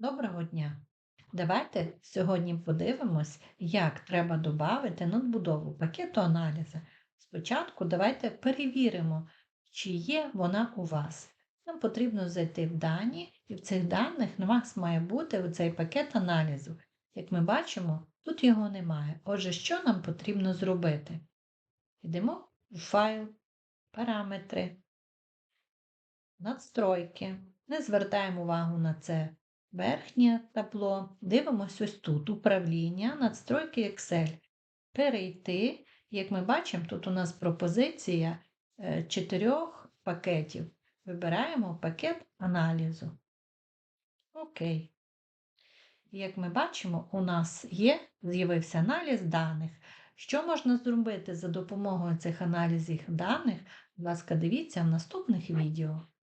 Доброго дня! Давайте сьогодні подивимось, як треба додати надбудову пакету аналізу. Спочатку давайте перевіримо, чи є вона у вас. Нам потрібно зайти в дані, і в цих даних у вас має бути оцей пакет аналізу. Як ми бачимо, тут його немає. Отже, що нам потрібно зробити? Йдемо в файл, параметри, надстройки. Не звертаємо увагу на це верхнє табло. Дивимося ось тут управління, надстройки Excel. Перейти, як ми бачимо, тут у нас пропозиція е, чотирьох пакетів. Вибираємо пакет аналізу. Окей. Як ми бачимо, у нас є, з'явився аналіз даних. Що можна зробити за допомогою цих аналізів даних? Будь ласка, дивіться в наступних відео.